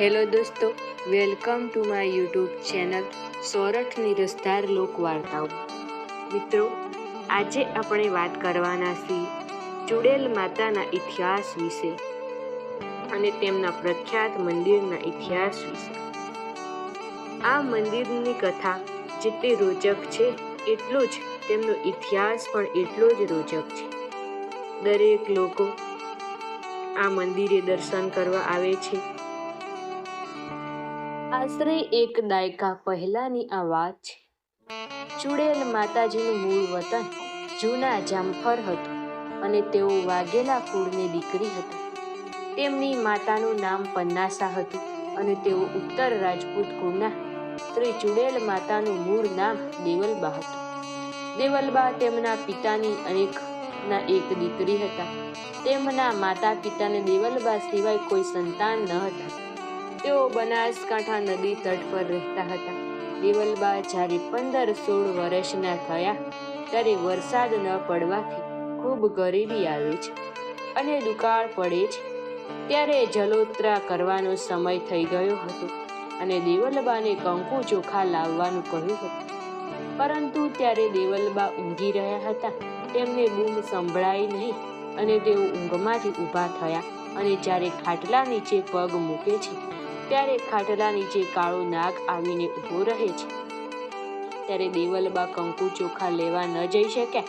Hello દોસ્તો welcome to my YouTube channel સોરઠની રસધાર લોકવાર્તાઓ. મિત્રો, આજે આપણે વાત કરવાના છીએ ચુડેલ માતાના ઇતિહાસ વિશે અને તેમના પ્રખ્યાત મંદિરના ઇતિહાસ વિશે. આ મંદિરની કથા જેટલી રોચક છે, એટલો જ તેમનો ઇતિહાસ પણ એટલો જ રોચક છે. દરેક લોકો આ મંદિરે દર્શન કરવા આવે છે. આશરે એક દાયકા પહેલાની આ વાત છે. ચુડેલ માતાજીનું મૂળ વતન જૂના જામફર હતું અને તેઓ વાઘેલા કુળની દીકરી હતી. તેમની માતાનું નામ પન્નાસા હતું અને તેઓ ઉત્તર રાજપૂત કુળના શ્રી ચુડેલ માતાનું મૂળ નામ દેવલબા હતું. દેવલબા તેમના પિતાની અનેકના એક દીકરી હતા. તેમના માતા પિતાને દેવલબા સિવાય કોઈ સંતાન ન હતા. તેઓ બનાસકાંઠા નદી તટ પર રહેતા હતા. દેવલબા જ્યારે પંદર સોળ વર્ષના થયા, ત્યારે વરસાદ ન પડવાથી ખૂબ ગરીબી આવે છે અને દુકાળ પડે છે. ત્યારે જલોત્રા કરવાનો સમય થઈ ગયો હતો અને દેવલબાને કંકુ ચોખા લાવવાનું કહ્યું હતું. પરંતુ ત્યારે દેવલબા ઊંઘી રહ્યા હતા. તેમને બૂમ સંભળાઈ નહીં અને તેઓ ઊંઘમાંથી ઊભા થયા અને જ્યારે ખાટલા નીચે પગ મૂકે છે ત્યારે ખાટલા નીચે કાળો નાગ આવીને ઊભો રહે છે. ત્યારે દેવલબા કંકુ ચોખા લેવા ન જઈ શક્યા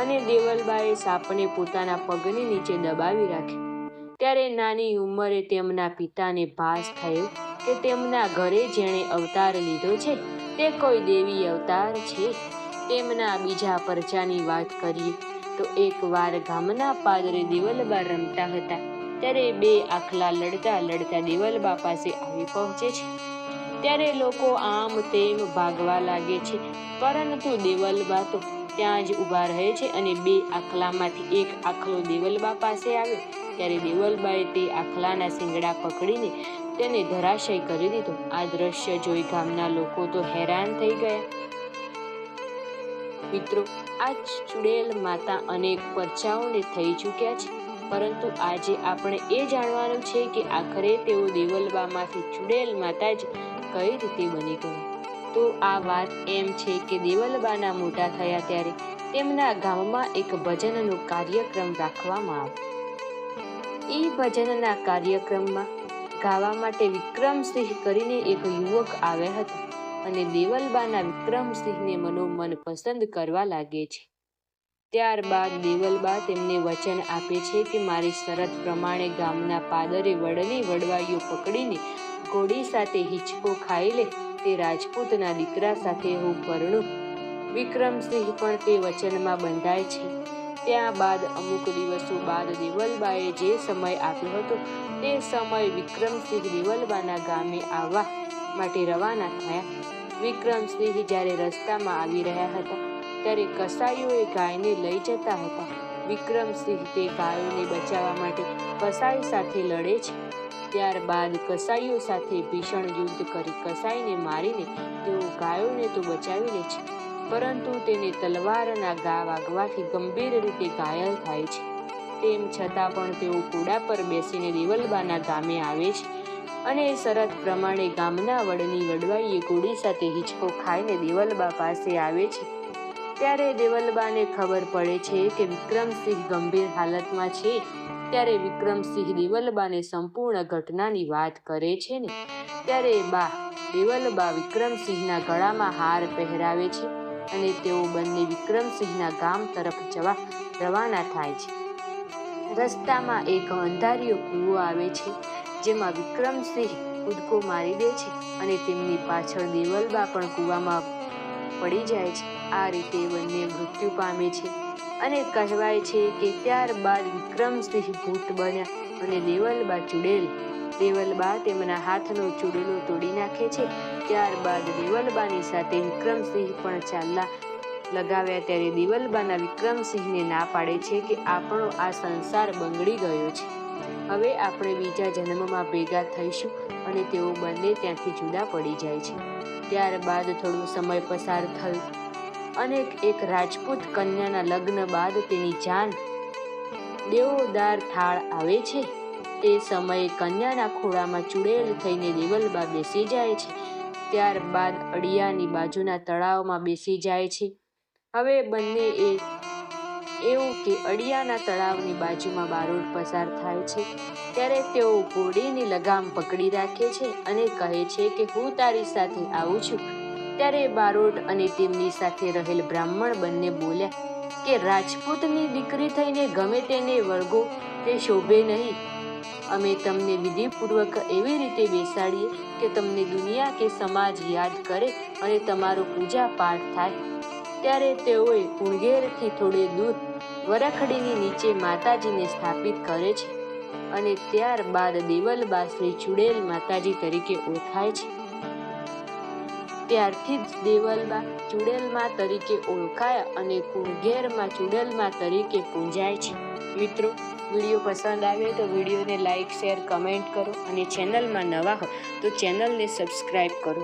અને દેવલબાએ સાપને પોતાના પગની નીચે દબાવી રાખ્યો ત્યારે નાની ઉંમરે તેમના પિતાને ભાસ થયો કે તેમના ઘરે જેણે અવતાર લીધો છે, તે કોઈ દેવી અવતાર છે. તેમના બીજા પરચાની વાત કરીએ તો એકવાર ગામના પાદરે દેવલબા રમતા હતા. ત્યારે બે આખલા લડતા લડતા દેવલબા પાસે આવી પહોંચે છે. ત્યારે લોકો આમ તેમ ભાગવા લાગે છે. પરંતુ દેવલબા તો ત્યાં જ ઊભા રહે છે અને બે આખલામાંથી એક આખલો દેવલબા પાસે આવ્યો. ત્યારે દેવલબાએ તે આખલાના શિંગડા પકડીને તેને ધરાશય કરી દીધો. આ દ્રશ્ય જોઈ ગામના લોકો તો હેરાન થઈ ગયા. મિત્રો, આ ચુડેલ માતા અનેક પરચાઓને થઈ ચૂક્યા છે. પરંતુ આજે આપણે એ જાણવાનું છે કે આખરે તેઓ દેવલબામાંથી ચૂડેલ માતા જ કઈ રીતે બની ગયા તો આ વાત એમ છે કે દેવલબાના મોટા થયા ત્યારે તેમના ગામમાં એક ભજનનો કાર્યક્રમ રાખવામાં આવ્યો. એ ભજનના કાર્યક્રમમાં ગાવા માટે વિક્રમસિંહ કરીને એક યુવક આવ્યા હતા અને દેવલબાના વિક્રમસિંહને મનોમન પસંદ કરવા લાગે છે. ત્યારબાદ દેવલબા તેમને વચન આપે છે કે મારી શરત પ્રમાણે ગામના પાદરે વડલી વડવાઈઓ પકડીને ઘોડી સાથે હિંચકો ખાઈ લે, તે રાજપૂતના દીકરા સાથે હું પરણું. વિક્રમસિંહ પણ તે વચનમાં બંધાય છે. ત્યારબાદ અમુક દિવસો બાદ દેવલબાએ જે સમય આપ્યો હતો, તે સમય વિક્રમસિંહ દેવલબાના ગામે આવવા માટે રવાના થયા. વિક્રમસિંહ જ્યારે રસ્તામાં આવી રહ્યા હતા ત્યારે કસાઈઓએ ગાયને લઈ જતા હતા. વિક્રમસિંહ તે ગાયોને બચાવવા માટે કસાઈ સાથે લડે છે. ત્યારબાદ કસાઈઓ સાથે ભીષણ યુદ્ધ કરી કસાઈને મારીને તેઓ ગાયોને તો બચાવી લે છે, પરંતુ તેને તલવારના ગા વાગવાથી ગંભીર રીતે ઘાયલ થાય છે. તેમ છતાં પણ તેઓ ઘોડા પર બેસીને દેવલબાના ગામે આવે છે અને શરત પ્રમાણે ગામના વડની વડવાઈએ ઘોડી સાથે હિંચકો ખાઈને દેવલબા પાસે આવે છે. ત્યારે દેવલબાને ખબર પડે છે કે વિક્રમસિંહ ગંભીર હાલતમાં છે. ત્યારે વિક્રમસિંહ દેવલબાને સંપૂર્ણ ઘટનાની વાત કરે છે ને. ત્યારે બા, દેવલબા વિક્રમસિંહના ગળામાં હાર પહેરાવે છે અને તેઓ બંને વિક્રમસિંહના ગામ તરફ જવા રવાના થાય છે. રસ્તામાં એક અંધારિયો કૂવો આવે છે, જેમાં વિક્રમસિંહ કૂદકો મારી દે છે અને તેમની પાછળ દેવલબા પણ કૂવામાં પડી જાય છે. આ રીતે બંને મૃત્યુ પામે છે અને કહેવાય છે કે ત્યારબાદ વિક્રમસિંહ ભૂત બન્યા અને દેવલબા ચૂડેલ. દેવલબા તેમના હાથનો ચૂડેલો તોડી નાખે છે. ત્યારબાદ દેવલબાની સાથે વિક્રમસિંહ પણ ચાલલા લગાવ્યા ત્યારે દેવલબાના વિક્રમસિંહને ના પાડે છે કે આપણો આ સંસાર બંગડી ગયો છે. હવે આપણે બીજા જન્મમાં ભેગા થઈશું અને તેઓ બંને ત્યાંથી જુદા પડી જાય છે. ત્યારબાદ થોડો સમય પસાર થયો અને એક રાજપૂત કન્યાના લગ્ન બાદ તેની જાન દેવોદાર થાળ આવે છે. તે સમયે કન્યાના ખોળામાં ચૂડેલ થઈને દેવલબા બેસી જાય છે. ત્યારબાદ અડિયાની બાજુના તળાવમાં બેસી જાય છે. હવે બંને એ એવું કે અડિયાના તળાવની બાજુમાં બારોટ પસાર થાય છે, ત્યારે તેઓ ઘોડીની લગામ પકડી રાખે છે અને કહે છે કે હું તારી સાથે આવું છું. ત્યારે બારોટ અને તેમની સાથે રહેલ બ્રાહ્મણ બંને બોલ્યા કે રાજપૂતની દીકરી થઈને ગમે તેને વળગો, તે શોભે નહીં. અમે તમને વિધિપૂર્વક એવી રીતે બેસાડીએ કે તમને દુનિયા કે સમાજ યાદ કરે અને તમારો પૂજા પાઠ થાય. ત્યારે તેઓએ કુણગેરથી થોડે દૂર વરખડીની નીચે માતાજીને સ્થાપિત કરે છે અને ત્યારબાદ દેવલબાસને ચુડેલ માતાજી તરીકે ઓળખાય છે. ત્યારથી જ દેવલબા ચુડેલમાં તરીકે ઓળખાયા અને કુણઘેરમાં ચુડેલમાં તરીકે પૂંજાય છે. મિત્રો, વીડિયો પસંદ આવે તો વિડીયોને લાઇક શેર, કમેન્ટ કરો અને ચેનલમાં નવા હો તો ચેનલને સબસ્ક્રાઈબ કરો.